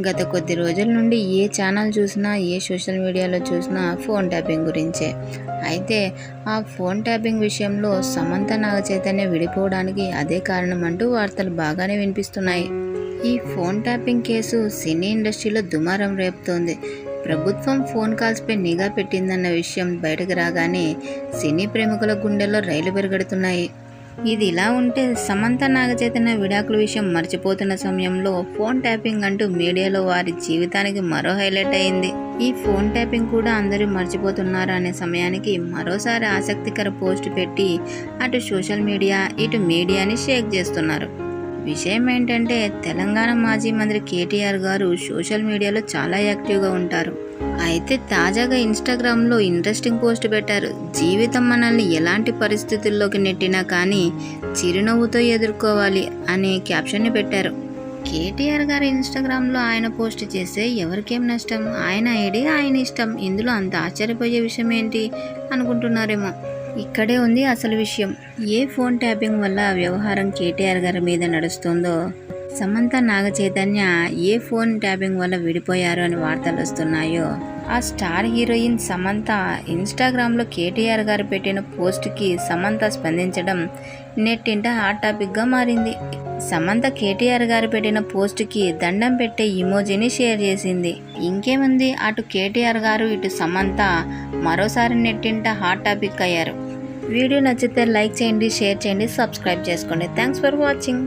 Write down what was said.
గత కొద్ది రోజుల నుండి ఏ ఛానల్ చూసినా ఏ సోషల్ మీడియాలో చూసినా ఫోన్ ట్యాపింగ్ గురించే. అయితే ఆ ఫోన్ ట్యాపింగ్ విషయంలో సమంత నాగ చైతన్య విడిపోవడానికి అదే కారణం అంటూ వార్తలు బాగానే వినిపిస్తున్నాయి. ఈ ఫోన్ ట్యాపింగ్ కేసు సినీ ఇండస్ట్రీలో దుమారం రేపుతోంది. ప్రభుత్వం ఫోన్ కాల్స్పై నిఘా పెట్టిందన్న విషయం బయటకు రాగానే సినీ ప్రేమికుల గుండెల్లో రైలు పెరగడుతున్నాయి ఇది ఇలా ఉంటే సమంత నాగచైతన్య విడాకుల విషయం మర్చిపోతున్న సమయంలో ఫోన్ ట్యాపింగ్ అంటూ మీడియాలో వారి జీవితానికి మరో హైలైట్ అయింది. ఈ ఫోన్ ట్యాపింగ్ కూడా అందరూ మర్చిపోతున్నారు అనే సమయానికి మరోసారి ఆసక్తికర పోస్ట్ పెట్టి అటు సోషల్ మీడియా ఇటు మీడియాని షేక్ చేస్తున్నారు. విషయం ఏంటంటే తెలంగాణ మాజీ మంత్రి కేటీఆర్ గారు సోషల్ మీడియాలో చాలా యాక్టివ్గా ఉంటారు. అయితే తాజాగా ఇన్స్టాగ్రామ్లో ఇంట్రెస్టింగ్ పోస్ట్ పెట్టారు. జీవితం మనల్ని ఎలాంటి పరిస్థితుల్లోకి నెట్టినా కానీ చిరునవ్వుతో ఎదుర్కోవాలి అనే క్యాప్షన్ని పెట్టారు. కేటీఆర్ గారు ఇన్స్టాగ్రామ్లో ఆయన పోస్ట్ చేస్తే ఎవరికేం నష్టం? ఆయన ఐడి ఆయన ఇష్టం. ఇందులో అంత ఆశ్చర్యపోయే విషయం ఏంటి అనుకుంటున్నారేమో. ఇక్కడే ఉంది అసలు విషయం. ఏ ఫోన్ ట్యాపింగ్ వల్ల వ్యవహారం కేటీఆర్ గారి మీద నడుస్తుందో? సమంత నాగ చైతన్య ఏ ఫోన్ ట్యాపింగ్ వల్ల విడిపోయారు అని వార్తలు వస్తున్నాయో? ఆ స్టార్ హీరోయిన్ సమంత ఇన్స్టాగ్రామ్లో కేటీఆర్ గారు పెట్టిన పోస్ట్కి సమంత స్పందించడం నెట్టింట హాట్ టాపిక్గా మారింది. సమంత కేటీఆర్ గారు పెట్టిన పోస్ట్కి దండం పెట్టే ఇమోజీని షేర్ చేసింది. ఇంకేముంది? అటు కేటీఆర్ గారు ఇటు సమంత మరోసారి నెట్టింట హాట్ టాపిక్ అయ్యారు. వీడియో నచ్చితే లైక్ చేయండి షేర్ చేయండి సబ్స్క్రైబ్ చేసుకోండి. Thanks for watching.